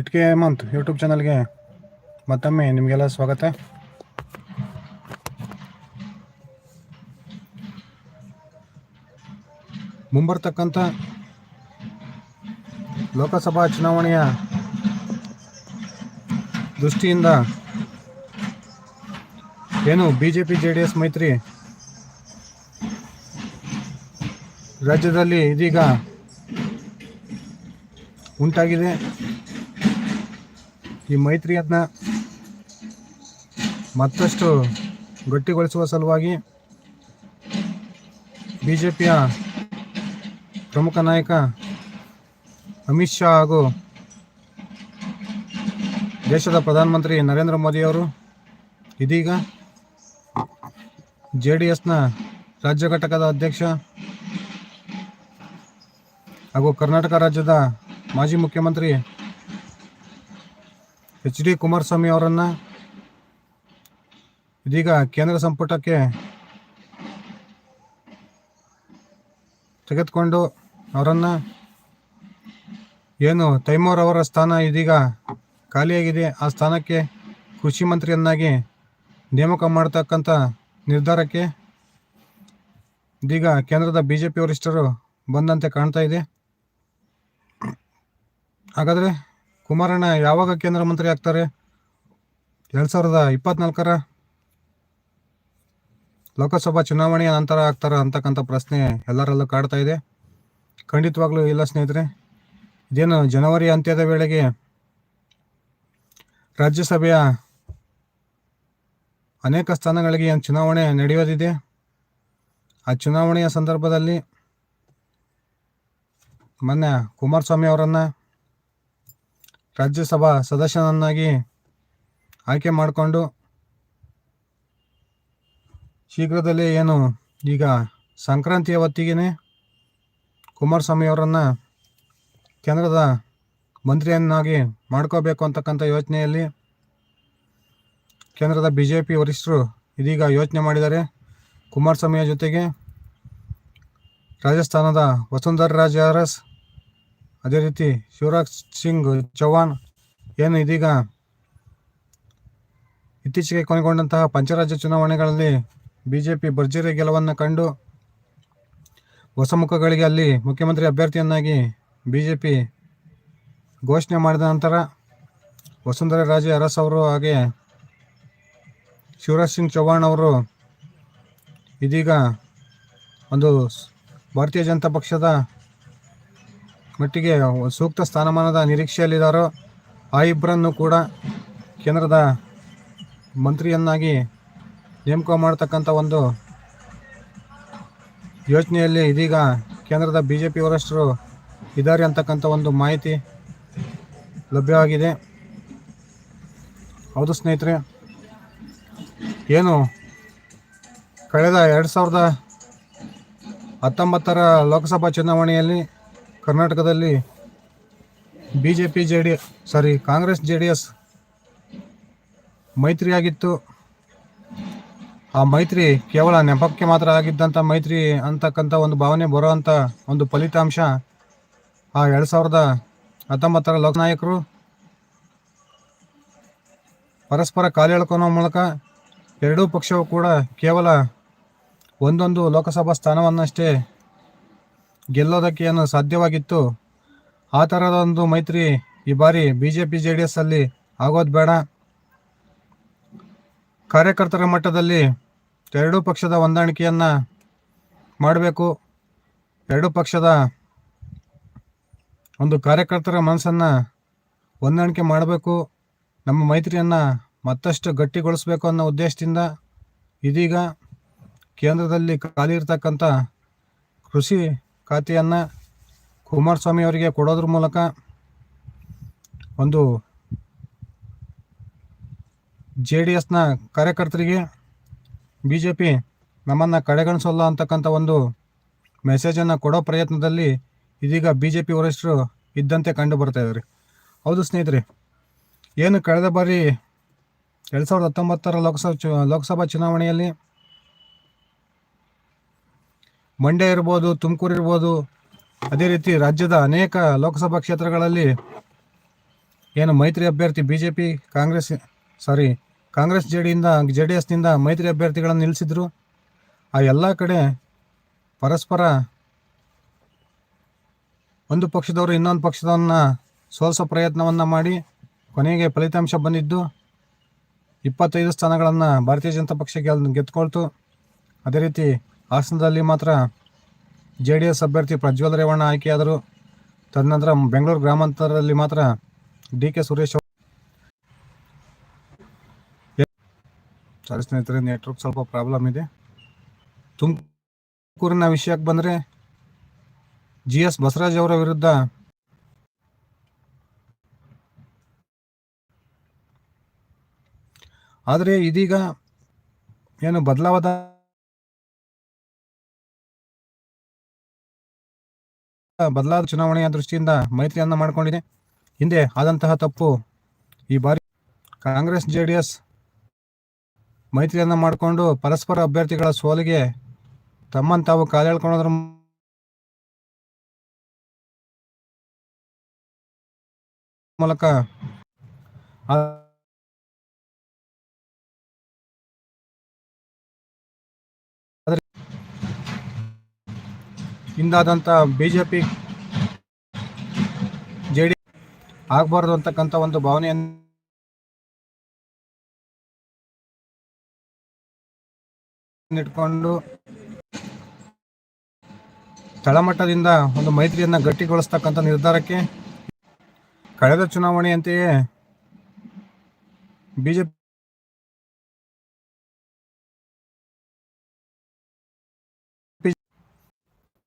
ಇಟ್ಕೆ Hemant YouTube ಚಾನಲ್ಗೆ ಮತ್ತೊಮ್ಮೆ ನಿಮಗೆಲ್ಲ ಸ್ವಾಗತ. ಮುಂಬರ್ತಕ್ಕಂಥ ಲೋಕಸಭಾ ಚುನಾವಣೆಯ ದೃಷ್ಟಿಯಿಂದ ಏನು B J P J D S ಮೈತ್ರಿ ರಾಜ್ಯದಲ್ಲಿ ಇದೀಗ ಉಂಟಾಗಿದೆ. ಈ ಮೈತ್ರಿಯನ್ನ ಮತ್ತಷ್ಟು ಗಟ್ಟಿಗೊಳಿಸುವ ಸಲುವಾಗಿ ಬಿ ಜೆ ಪಿಯ ಪ್ರಮುಖ ನಾಯಕ ಅಮಿತ್ ಶಾ ಹಾಗೂ ದೇಶದ ಪ್ರಧಾನಮಂತ್ರಿ ನರೇಂದ್ರ ಮೋದಿಯವರು ಇದೀಗ ಜೆ ಡಿ ಎಸ್ನ ರಾಜ್ಯ ಘಟಕದ ಅಧ್ಯಕ್ಷ ಹಾಗೂ ಕರ್ನಾಟಕ ರಾಜ್ಯದ ಮಾಜಿ ಮುಖ್ಯಮಂತ್ರಿ ಎಚ್ ಡಿ ಕುಮಾರಸ್ವಾಮಿ ಅವರನ್ನು ಇದೀಗ ಕೇಂದ್ರ ಸಂಪುಟಕ್ಕೆ ತೆಗೆದುಕೊಂಡು ಅವರನ್ನು ಏನು ತೈಮೂರ್ ಅವರ ಸ್ಥಾನ ಇದೀಗ ಖಾಲಿಯಾಗಿದೆ. ಆ ಸ್ಥಾನಕ್ಕೆ ಕೃಷಿ ಮಂತ್ರಿಯನ್ನಾಗಿ ನೇಮಕ ಮಾಡತಕ್ಕಂಥ ನಿರ್ಧಾರಕ್ಕೆ ಇದೀಗ ಕೇಂದ್ರದ ಬಿ ಜೆ ಪಿ ವರಿಷ್ಠರು ಬಂದಂತೆ ಕಾಣ್ತಾ ಇದೆ. ಹಾಗಾದರೆ ಕುಮಾರಣ್ಣ, ಯಾವಾಗ ಕೇಂದ್ರ ಮಂತ್ರಿ ಆಗ್ತಾರೆ? ಎರಡು ಸಾವಿರದ ಇಪ್ಪತ್ನಾಲ್ಕರ ಲೋಕಸಭಾ ಚುನಾವಣೆಯ ನಂತರ ಆಗ್ತಾರ ಅಂತಕ್ಕಂಥ ಪ್ರಶ್ನೆ ಎಲ್ಲರಲ್ಲೂ ಕಾಡ್ತಾ ಇದೆ. ಖಂಡಿತವಾಗ್ಲೂ ಇಲ್ಲ ಸ್ನೇಹಿತರೆ. ಇದೇನು ಜನವರಿ ಅಂತ್ಯದ ವೇಳೆಗೆ ರಾಜ್ಯಸಭೆಯ ಅನೇಕ ಸ್ಥಾನಗಳಿಗೆ ಏನು ಚುನಾವಣೆ ನಡೆಯೋದಿದೆ? ಆ ಚುನಾವಣೆಯ ಸಂದರ್ಭದಲ್ಲಿ ಮೊನ್ನೆ ಕುಮಾರಸ್ವಾಮಿ ಅವರನ್ನು ರಾಜ್ಯಸಭಾ ಸದಸ್ಯನನ್ನಾಗಿ ಆಯ್ಕೆ ಮಾಡಿಕೊಂಡು ಶೀಘ್ರದಲ್ಲೇ ಏನು ಈಗ ಸಂಕ್ರಾಂತಿಯ ಹೊತ್ತಿಗೆ ಕುಮಾರಸ್ವಾಮಿ ಅವರನ್ನು ಕೇಂದ್ರದ ಮಂತ್ರಿಯನ್ನಾಗಿ ಮಾಡ್ಕೋಬೇಕು ಅಂತಕ್ಕಂಥ ಯೋಚನೆಯಲ್ಲಿ ಕೇಂದ್ರದ ಬಿ ಜೆ ಪಿ ವರಿಷ್ಠರು ಇದೀಗ ಯೋಚನೆ ಮಾಡಿದ್ದಾರೆ. ಕುಮಾರಸ್ವಾಮಿಯ ಜೊತೆಗೆ ರಾಜಸ್ಥಾನದ ವಸುಂಧರಾ ರಾಜ ಅರಸ್ ಅದೇ ರೀತಿ ಶಿವರಾಜ್ ಸಿಂಗ್ ಚೌಹಾಣ್ ಏನು ಇದೀಗ ಇತ್ತೀಚೆಗೆ ಕೊನೆಗೊಂಡಂತಹ ಪಂಚರಾಜ್ಯ ಚುನಾವಣೆಗಳಲ್ಲಿ ಬಿ ಜೆ ಪಿ ಭರ್ಜರಿ ಗೆಲುವನ್ನು ಕಂಡು ಹೊಸ ಮುಖಗಳಿಗೆ ಅಲ್ಲಿ ಮುಖ್ಯಮಂತ್ರಿ ಅಭ್ಯರ್ಥಿಯನ್ನಾಗಿ ಬಿ ಜೆ ಪಿ ಘೋಷಣೆ ಮಾಡಿದ ನಂತರ ವಸುಂಧರಾ ರಾಜೆ ಅರಸ್ ಅವರು ಹಾಗೆ ಶಿವರಾಜ್ ಸಿಂಗ್ ಚೌಹಾಣ್ ಅವರು ಇದೀಗ ಒಂದು ಭಾರತೀಯ ಜನತಾ ಪಕ್ಷದ ಮಟ್ಟಿಗೆ ಸೂಕ್ತ ಸ್ಥಾನಮಾನದ ನಿರೀಕ್ಷೆಯಲ್ಲಿದ್ದಾರೋ ಆ ಇಬ್ಬರನ್ನು ಕೂಡ ಕೇಂದ್ರದ ಮಂತ್ರಿಯನ್ನಾಗಿ ನೇಮಕ ಮಾಡತಕ್ಕಂಥ ಒಂದು ಯೋಚನೆಯಲ್ಲಿ ಇದೀಗ ಕೇಂದ್ರದ ಬಿ ಜೆ ಪಿ ವರಿಷ್ಠರು ಇದ್ದಾರೆ ಅಂತಕ್ಕಂಥ ಒಂದು ಮಾಹಿತಿ ಲಭ್ಯವಾಗಿದೆ ಹೌದು ಸ್ನೇಹಿತರೆ, ಏನು ಕಳೆದ ಎರಡು ಸಾವಿರದ ಹತ್ತೊಂಬತ್ತರ ಲೋಕಸಭಾ ಚುನಾವಣೆಯಲ್ಲಿ ಕರ್ನಾಟಕದಲ್ಲಿ B J P J D sorry Congress J D S ಮೈತ್ರಿಯಾಗಿತ್ತು. ಆ ಮೈತ್ರಿ ಕೇವಲ ನೆಪಕ್ಕೆ ಮಾತ್ರ ಆಗಿದ್ದಂಥ ಮೈತ್ರಿ ಅಂತಕ್ಕಂಥ ಒಂದು ಭಾವನೆ ಬರುವಂಥ ಒಂದು ಫಲಿತಾಂಶ ಆ ಎರಡು ಸಾವಿರದ ಹತ್ತೊಂಬತ್ತರ ಲೋಕನಾಯಕರು ಪರಸ್ಪರ ಕಾಲೆಳ್ಕೊಳೋ ಮೂಲಕ ಎರಡೂ ಪಕ್ಷವು ಕೂಡ ಕೇವಲ ಒಂದೊಂದು ಲೋಕಸಭಾ ಸ್ಥಾನವನ್ನಷ್ಟೇ ಗೆಲ್ಲೋದಕ್ಕೆ ಏನು ಸಾಧ್ಯವಾಗಿತ್ತು? ಆ ಥರದ ಒಂದು ಮೈತ್ರಿ ಈ ಬಾರಿ B J P J D S ಅಲ್ಲಿ ಆಗೋದು ಬೇಡ. ಕಾರ್ಯಕರ್ತರ ಮಟ್ಟದಲ್ಲಿ ಎರಡೂ ಪಕ್ಷದ ಹೊಂದಾಣಿಕೆಯನ್ನು ಮಾಡಬೇಕು. ಎರಡೂ ಪಕ್ಷದ ಒಂದು ಕಾರ್ಯಕರ್ತರ ಮನಸ್ಸನ್ನು ಹೊಂದಾಣಿಕೆ ಮಾಡಬೇಕು. ನಮ್ಮ ಮೈತ್ರಿಯನ್ನು ಮತ್ತಷ್ಟು ಗಟ್ಟಿಗೊಳಿಸಬೇಕು ಅನ್ನೋ ಉದ್ದೇಶದಿಂದ ಇದೀಗ ಕೇಂದ್ರದಲ್ಲಿ ಖಾಲಿ ಇರ್ತಕ್ಕಂಥ ಕೃಷಿ ಖಾತೆಯನ್ನು ಕುಮಾರಸ್ವಾಮಿ ಅವರಿಗೆ ಕೊಡೋದ್ರ ಮೂಲಕ ಒಂದು ಜೆ ಡಿ ಎಸ್ನ ಕಾರ್ಯಕರ್ತರಿಗೆ ಬಿ ಜೆ ಪಿ ನಮ್ಮನ್ನು ಕಡೆಗಣಿಸಲ್ಲ ಅಂತಕ್ಕಂಥ ಒಂದು ಮೆಸೇಜನ್ನು ಕೊಡೋ ಪ್ರಯತ್ನದಲ್ಲಿ ಇದೀಗ ಬಿ ಜೆ ಪಿ ವರಿಷ್ಠರು ಇದ್ದಂತೆ ಕಂಡು ಬರ್ತಾ ಇದ್ದಾರೆ. ಹೌದು ಸ್ನೇಹಿತರೆ, ಏನು ಕಳೆದ ಬಾರಿ ಎರಡು ಸಾವಿರದ ಹತ್ತೊಂಬತ್ತರ ಲೋಕಸಭಾ ಚು ಲೋಕಸಭಾ ಚುನಾವಣೆಯಲ್ಲಿ ಮಂಡ್ಯ ಇರ್ಬೋದು, ತುಮಕೂರು ಇರ್ಬೋದು, ಅದೇ ರೀತಿ ರಾಜ್ಯದ ಅನೇಕ ಲೋಕಸಭಾ ಕ್ಷೇತ್ರಗಳಲ್ಲಿ ಏನು ಮೈತ್ರಿ ಅಭ್ಯರ್ಥಿ B J P Congress sorry Congress J ಡಿಯಿಂದ J D ಎಸ್ನಿಂದ ಮೈತ್ರಿ ಅಭ್ಯರ್ಥಿಗಳನ್ನು ನಿಲ್ಲಿಸಿದ್ರು ಆ ಎಲ್ಲ ಕಡೆ ಪರಸ್ಪರ ಒಂದು ಪಕ್ಷದವರು ಇನ್ನೊಂದು ಪಕ್ಷದವನ್ನ ಸೋಲಿಸೋ ಪ್ರಯತ್ನವನ್ನು ಮಾಡಿ ಕೊನೆಗೆ ಫಲಿತಾಂಶ ಬಂದಿದ್ದು ಇಪ್ಪತ್ತೈದು ಸ್ಥಾನಗಳನ್ನು ಭಾರತೀಯ ಜನತಾ ಪಕ್ಷ ಗೆಲ್, ಗೆದ್ಕೊಳ್ತು. ಅದೇ ರೀತಿ ಹಾಸನದಲ್ಲಿ ಮಾತ್ರ ಜೆ ಡಿ ಎಸ್ ಅಭ್ಯರ್ಥಿ ಪ್ರಜ್ವಲ್ ರೇವಣ್ಣ ಆಯ್ಕೆಯಾದರು. ತದನಂತರ ಬೆಂಗಳೂರು ಗ್ರಾಮಾಂತರದಲ್ಲಿ ಮಾತ್ರ ಡಿ ಕೆ ಸುರೇಶ್ ಸಾರಿ ಸ್ನೇಹಿತರೆ ನೆಟ್ವರ್ಕ್ ಸ್ವಲ್ಪ ಪ್ರಾಬ್ಲಮ್ ಇದೆ. ತುಮಕೂರಿನ ವಿಷಯಕ್ಕೆ ಬಂದರೆ ಜಿ ಎಸ್ ಬಸವರಾಜ್ ಅವರ ವಿರುದ್ಧ ಆದರೆ ಇದೀಗ ಏನು ಬದಲಾವದ ಬದಲಾದ ಚುನಾವಣೆಯ ದೃಷ್ಟಿಯಿಂದ ಮೈತ್ರಿಯನ್ನ ಮಾಡಿಕೊಂಡಿದೆ. ಹಿಂದೆ ಆದಂತಹ ತಪ್ಪು ಈ ಬಾರಿ ಕಾಂಗ್ರೆಸ್ ಜೆ ಡಿ ಎಸ್ ಮೈತ್ರಿಯನ್ನ ಮಾಡಿಕೊಂಡು ಪರಸ್ಪರ ಅಭ್ಯರ್ಥಿಗಳ ಸೋಲಿಗೆ ತಮ್ಮನ್ನು ತಾವು ಕಾಲೆಳ್ಕೊಳ್ಳೋದ್ರ ಮೂಲಕ ಹಿಂದಾದಂಥ B J P J D ಆಗಬಾರ್ದು ಅಂತಕ್ಕಂಥ ಒಂದು ಭಾವನೆಯನ್ನು ಇಟ್ಕೊಂಡು ತಳಮಟ್ಟದಿಂದ ಒಂದು ಮೈತ್ರಿಯನ್ನು ಗಟ್ಟಿಗೊಳಿಸ್ತಕ್ಕಂಥ ನಿರ್ಧಾರಕ್ಕೆ ಕಳೆದ ಚುನಾವಣೆಯಂತೆಯೇ ಬಿಜೆಪಿ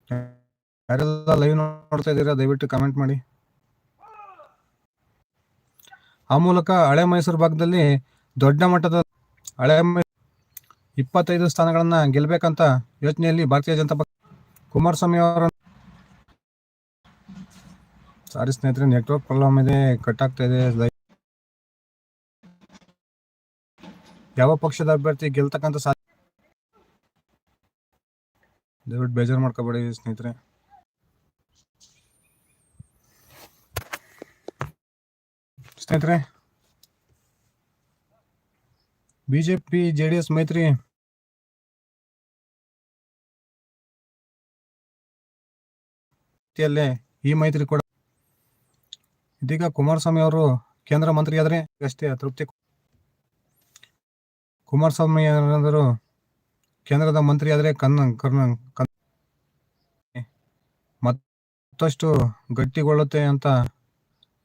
ಯಾರೆಲ್ಲ ಲೈವ್ ನೋಡ್ತಾ ಇದ್ದೀರಾ, ದಯವಿಟ್ಟು ಕಮೆಂಟ್ ಮಾಡಿ. ಆ ಮೂಲಕ ಹಳೆ ಮೈಸೂರು ಭಾಗದಲ್ಲಿ ದೊಡ್ಡ ಮಟ್ಟದ ಹಳೆ ಇಪ್ಪತ್ತೈದು ಸ್ಥಾನಗಳನ್ನ ಗೆಲ್ಬೇಕಂತ ಯೋಚನೆಯಲ್ಲಿ ಭಾರತೀಯ ಜನತಾ ಪಕ್ಷ ಕುಮಾರಸ್ವಾಮಿ ಅವರ ಸಾರಿ ಸ್ನೇಹಿತರೆ ನೆಟ್ವರ್ಕ್ ಪ್ರಾಬ್ಲಮ್ ಇದೆ ಕಟ್ ಆಗ್ತಾ ಇದೆ. ಯಾವ ಪಕ್ಷದ ಅಭ್ಯರ್ಥಿ ಗೆಲ್ತಕ್ಕಂಥ ಸಾ ದಯವಿಟ್ಟು ಬೇಜಾರು ಮಾಡ್ಕೋಬೇಡಿ ಸ್ನೇಹಿತರೆ. ಸ್ನೇಹಿತರೆ, ಬಿಜೆಪಿ ಜೆ ಡಿ ಎಸ್ ಮೈತ್ರಿ ಈ ಮೈತ್ರಿ ಕೂಡ. ಇದೀಗ ಕುಮಾರಸ್ವಾಮಿ ಅವರು ಕೇಂದ್ರ ಮಂತ್ರಿ ಆದ್ರೆ ಅಷ್ಟೇ ತೃಪ್ತಿ ಕುಮಾರಸ್ವಾಮಿ ಏನಾದರೂ ಕೇಂದ್ರದ ಮಂತ್ರಿ ಆದರೆ ಕನ್ನ ಕರ್ನ ಮತ್ತಷ್ಟು ಗಟ್ಟಿಗೊಳ್ಳುತ್ತೆ ಅಂತ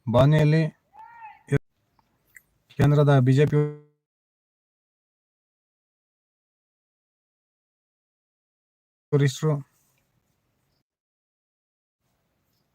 ಭಾವನೆಯಲ್ಲಿ ಕೇಂದ್ರದ ಬಿಜೆಪಿ ವರಿಷ್ಠರು